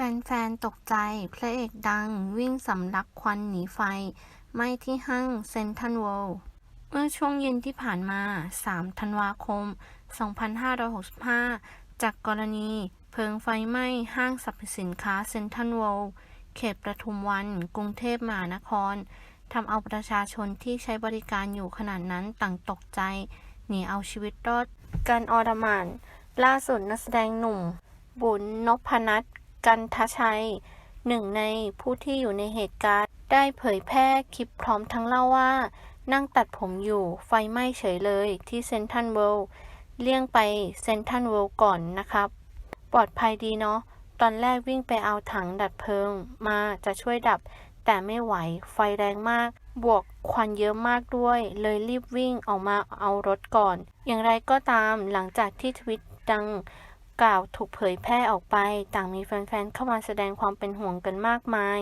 แฟนๆ ตกใจ พระเอกดัง วิ่งสำลักควันหนีไฟ ไหม้ที่ห้างเซนทัลเวิลด์เมื่อช่วงเย็นที่ผ่านมา 3 ธันวาคม 2565 จากกรณี เพลิงไฟไหม้ห้างสรรพสินค้าเซนทัลเวิลด์เขตประทุมวัน กรุงเทพมหานคร ทำเอาประชาชนที่ใช้บริการอยู่ขนาดนั้นต่างตกใจ หนีเอาชีวิตรอด การออดมาน ล่าสุดนักแสดงหนุ่ม บุญนพนัท กันทชัย หนึ่งในผู้ที่อยู่ในเหตุการณ์ ได้เผยแพร่คลิปพร้อมทั้งเล่าว่า นั่งตัดผมอยู่ไฟไหม้เฉยเลยที่เซนทรัลเวิลด์เลี่ยงไปเซนทรัลเวิลด์ก่อนนะครับ ปลอดภัยดีเนาะตอนแรกวิ่งไปเอาถังดับเพลิงมาจะช่วยดับ แต่ไม่ไหวไฟแรงมาก บวกควันเยอะมากด้วย เลยรีบวิ่งออกมาเอารถก่อน อย่างไรก็ตามหลังจากที่ทวิตดัง กล่าวถูกเผยแพร่ออกไป ต่างมีแฟนๆ เข้ามาแสดงความเป็นห่วงกันมากมาย